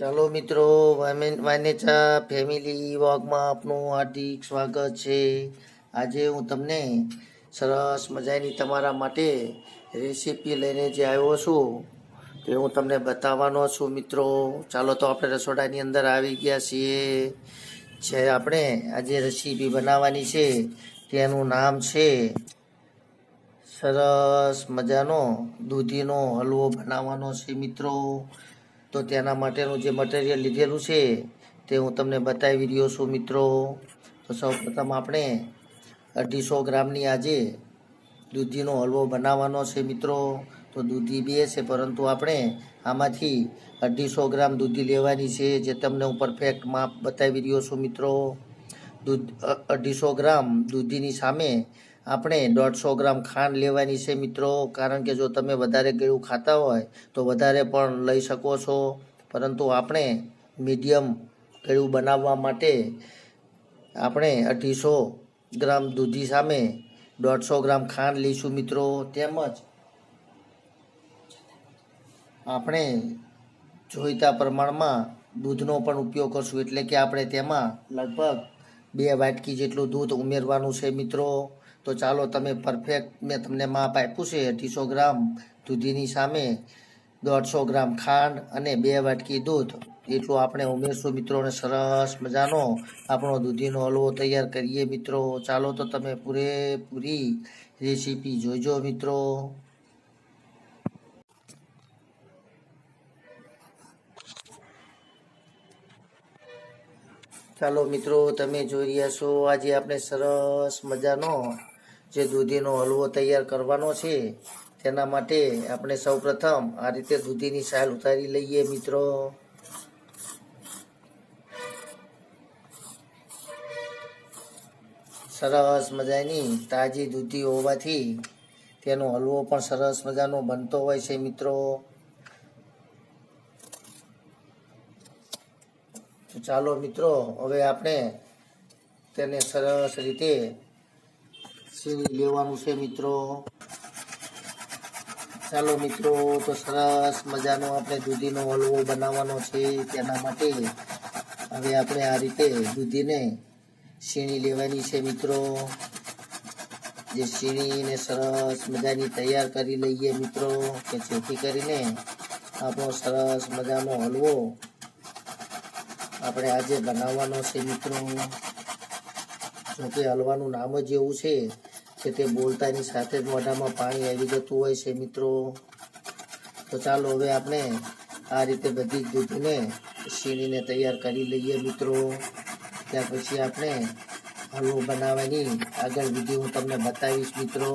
ચાલો મિત્રો વાનેચા ફેમિલી વોકમાં આપનું હાર્દિક સ્વાગત છે. આજે હું તમને સરસ મજાની તમારા માટે રેસીપી લઈને જે આવ્યો છું, તે હું તમને બતાવવાનો છું મિત્રો. ચાલો તો આપણે રસોડાની અંદર આવી ગયા છીએ. જે આપણે આજે રેસીપી બનાવવાની છે, તેનું નામ છે સરસ મજાનો દૂધીનો હલવો બનાવવાનો છે મિત્રો. તો તેના માટેનું જે મટીરિયલ લીધેલું છે, તે હું તમને બતાવી રહ્યો છું મિત્રો. તો સૌપ્રથમ આપણે અઢીસો ગ્રામની આજે દૂધીનો હલવો બનાવવાનો છે મિત્રો. તો દૂધી બે છે, પરંતુ આપણે આમાંથી અઢીસો ગ્રામ દૂધી લેવાની છે, જે તમને હું પરફેક્ટ માપ બતાવી રહ્યો છું મિત્રો. દૂધ અઢીસો ગ્રામ દૂધીની સામે આપણે દોઢસો ગ્રામ ખાંડ લેવાની છે મિત્રો. કારણ કે જો તમે વધારે ગળ્યું ખાતા હોય, તો વધારે પણ લઈ શકો છો. પરંતુ આપણે મીડિયમ ગળ્યું બનાવવા માટે આપણે અઢીસો ગ્રામ દૂધી સામે દોઢસો ગ્રામ ખાંડ લઈશું મિત્રો. તેમજ આપણે જોઈતા પ્રમાણમાં દૂધનો પણ ઉપયોગ કરશું. એટલે કે આપણે તેમાં લગભગ બે વાટકી જેટલું દૂધ ઉમેરવાનું છે મિત્રો. તો ચાલો તમે પરફેક્ટ મેં તમને માપ આપ્યું છે, અઢીસો ગ્રામ દૂધીની સામે, દોઢસો ગ્રામ ખાંડ અને બે વાટકી દૂધ. એટલું આપણે ઉમેરશું મિત્રોને સરસ મજાનો આપણો દૂધીનો હલવો તૈયાર કરીએ મિત્રો. ચાલો તો તમે પૂરેપૂરી રેસીપી જોઈજો મિત્રો. ચાલો મિત્રો, તમે જોઈ રહ્યા છો, આજે આપણે સરસ મજાનો જે દૂધીનો હલવો તૈયાર કરવાનો છે, તેના માટે આપણે સૌપ્રથમ આ રીતે દૂધીની સાલ ઉતારી લઈએ મિત્રો. સરસ મજાની તાજી દૂધી હોવાથી તેનો હલવો પણ સરસ મજાનો બનતો હોય છે મિત્રો. ચાલો મિત્રો, હવે આપણે તેને સરસ રીતે સીણી લેવાનું છે મિત્રો. ચાલો મિત્રો, તો સરસ મજાનો આપણે દૂધીનો હલવો બનાવવાનો છે તેના માટે. હવે આપણે આ રીતે દૂધીને સીણી લેવાની છે મિત્રો. જે સીણીને સરસ મજાની તૈયાર કરી લઈએ મિત્રો, કે જેથી કરીને આપણો સરસ મજાનો હલવો આપણે આજે બનાવવાનો છે મિત્રો. જોકે હલવાનું નામ જ એવું છે. કે તે બોલતાની સાથે જ મોઢામાં પાણી આવી જતું હોય છે, મિત્રો. તો ચાલો હવે આપણે આ રીતે બધી જ દૂધને છીણીને તૈયાર કરી લઈએ, મિત્રો. ત્યાર પછી આપણે હલવો બનાવવાની આગળ વિધિ હું તમને બતાવીશ, મિત્રો.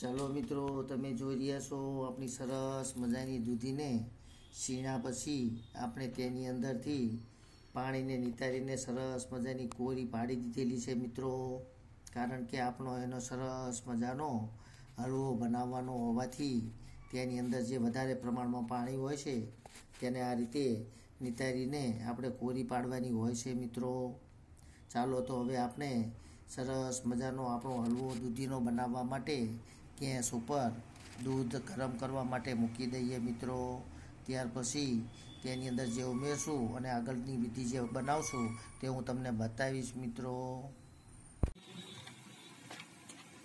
ચાલો, મિત્રો, તમે જોઈ રહ્યા છો આપણી સરસ મજાની દૂધીને છીણા પછી આપણે તેની અંદરથી પાણીને નિતારીને સરસ મજાની કોરી પાડી દીધેલી છે મિત્રો. કારણ કે આપણો એનો સરસ મજાનો હલવો બનાવવાનો હોવાથી તેની અંદર જે વધારે પ્રમાણમાં પાણી હોય છે તેને આ રીતે નિતારીને આપણે કોરી પાડવાની હોય છે મિત્રો. ચાલો તો હવે આપણે સરસ મજાનો આપણો હલવો દૂધીનો બનાવવા માટે ગેસ ઉપર દૂધ ગરમ કરવા માટે મૂકી દઈએ મિત્રો. ત્યાર પછી તેની અંદર જે ઉમેરશું અને આગળની વિધિ જે બનાવશું તે હું તમને બતાવીશ, મિત્રો.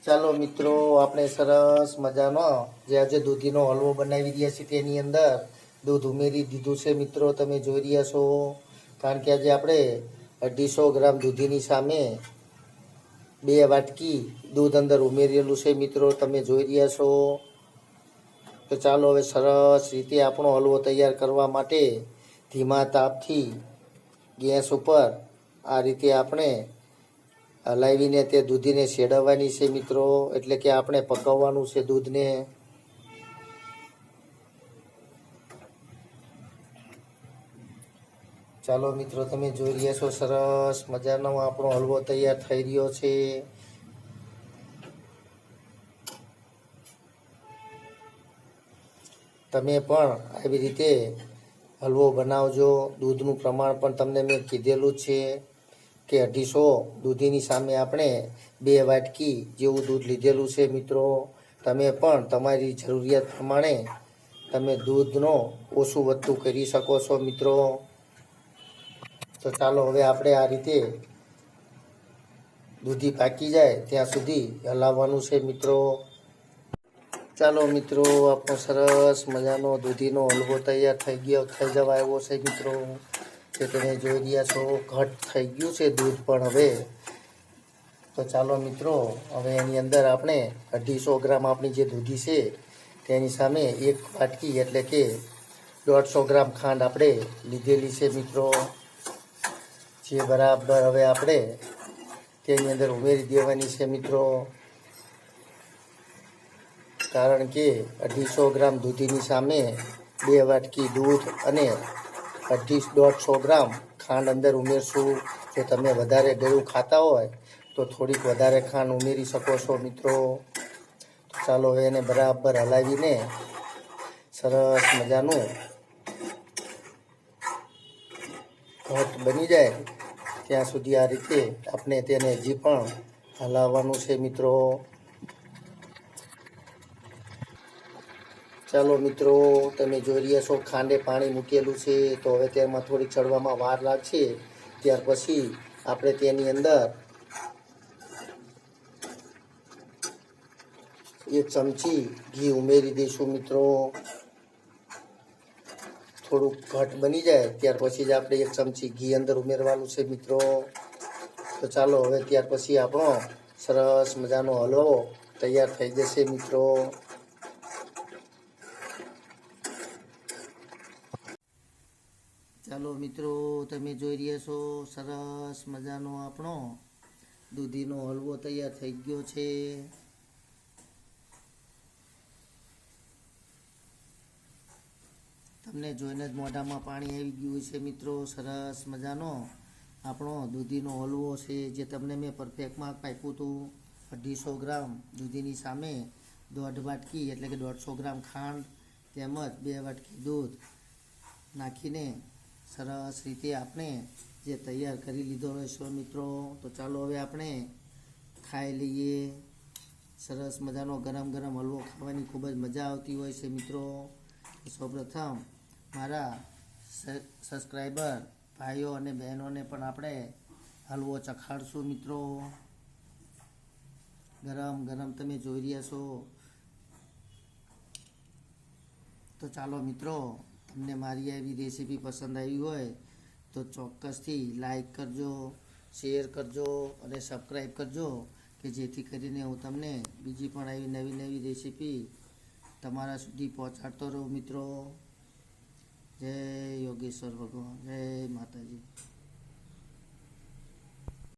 ચાલો, મિત્રો, આપણે સરસ મજાનો જે આજે દૂધીનો હલવો બનાવી રહ્યા છીએ તેની અંદર દૂધ ઉમેરી દીધું છે, મિત્રો. તમે જોઈ રહ્યા છો. કારણ કે આજે આપણે અઢીસો ગ્રામ દૂધીની સામે બે વાટકી દૂધ અંદર ઉમેરેલું છે, મિત્રો. તમે જોઈ રહ્યા છો. તો ચાલો હવે સરસ રીતે આપણો હલવો તૈયાર કરવા માટે ધીમા તાપથી ગેસ ઉપર આ રીતે આપણે હલાવીને તે દૂધીને શેડવવાની છે મિત્રો. એટલે કે આપણે પકવવાનું છે દૂધને. ચાલો મિત્રો, તમે જોઈ રહ્યા છો સરસ મજાનો આપણો હલવો તૈયાર થઈ રહ્યો છે. તમે પણ આવી રીતે હલવો બનાવજો. દૂધનું પ્રમાણ પણ તમને મેં કીધેલું છે કે અઢીસો દૂધીની સામે આપણે બે વાટકી જેવું દૂધ લીધેલું છે મિત્રો. તમે પણ તમારી જરૂરિયાત પ્રમાણે તમે દૂધનો ઓછું વધતું કરી શકો છો મિત્રો. તો ચાલો હવે આપણે આ રીતે દૂધી પાકી જાય ત્યાં સુધી હલાવવાનું છે મિત્રો. ચાલો મિત્રો, આપણો સરસ મજાનો દૂધીનો હલવો તૈયાર થઈ ગયો, થઈ જવા આવ્યો છે મિત્રો. જે તમે જોઈ રહ્યા છો, ઘટ થઈ ગયું છે દૂધ પણ હવે. તો ચાલો મિત્રો, હવે એની અંદર આપણે અઢીસો ગ્રામ આપણી જે દૂધી છે, તેની સામે એક વાટકી એટલે કે દોઢસો ગ્રામ ખાંડ આપણે લીધેલી છે મિત્રો. જે બરાબર હવે આપણે તેની અંદર ઉમેરી દેવાની છે મિત્રો. કારણ કે અઢીસો ગ્રામ દૂધીની સામે બે વાટકી દૂધ અને અઢી દોઢસો ગ્રામ ખાંડ અંદર ઉમેરશું. જો તમે વધારે ગળું ખાતા હોય તો થોડીક વધારે ખાંડ ઉમેરી શકો છો મિત્રો. ચાલો હવે એને બરાબર હલાવીને સરસ મજાનું ઘટ બની જાય. ત્યાં સુધી આ રીતે આપણે તેને હજી પણ હલાવવાનું છે મિત્રો. ચાલો મિત્રો, તમે જોઈ રહ્યા છો ખાંડે પાણી મૂકેલું છે. તો હવે તેમાં થોડીક ચડવામાં વાર લાગશે. ત્યાર પછી આપણે તેની અંદર એક ચમચી ઘી ઉમેરી દઈશું મિત્રો. થોડુંક ઘટ બની જાય, ત્યાર પછી જ આપણે એક ચમચી ઘી અંદર ઉમેરવાનું છે મિત્રો. તો ચાલો હવે ત્યાર પછી આપણો સરસ મજાનો હલવો તૈયાર થઈ જશે મિત્રો. ચાલો મિત્રો, તમે જોઈ રહ્યા છો, સરસ મજાનો આપણો દૂધીનો હલવો તૈયાર થઈ ગયો છે. તમને જોઈને જ મોઢામાં પાણી આવી ગયું છે મિત્રો, સરસ મજાનો આપણો દૂધીનો હલવો છે, જે તમને મેં પરફેક્ટમાં પાક્યું હતું. અઢીસો ગ્રામ દૂધીની સામે દોઢ વાટકી, એટલે કે દોઢસો ગ્રામ ખાંડ તેમજ બે વાટકી દૂધ નાખીને સરસ રીતે આપણે જે તૈયાર કરી લીધો છે, મિત્રો, તો ચાલો હવે આપણે ખાઈ લઈએ. સરસ મજાનો ગરમ ગરમ હલવો ખાવાની ખૂબ જ મજા આવતી હોય છે, મિત્રો. સૌપ્રથમ મારા સબસ્ક્રાઈબર ભાઈઓ અને બહેનોને પણ આપણે હલવો ચખાડશું, મિત્રો. ગરમ ગરમ તમે જોઈ રહ્યા છો. તો ચાલો, મિત્રો તમને મારી આવી રેસીપી પસંદ આવી હોય તો ચોક્કસથી લાઈક કરજો શેર કરજો અને સબસ્ક્રાઈબ કરજો કે જેથી કરીને હું તમને બીજી પણ આવી નવી નવી રેસીપી તમારા સુધી પહોંચાડતો રહું મિત્રો. જય યોગેશ્વર ભગવાન, જય માતાજી.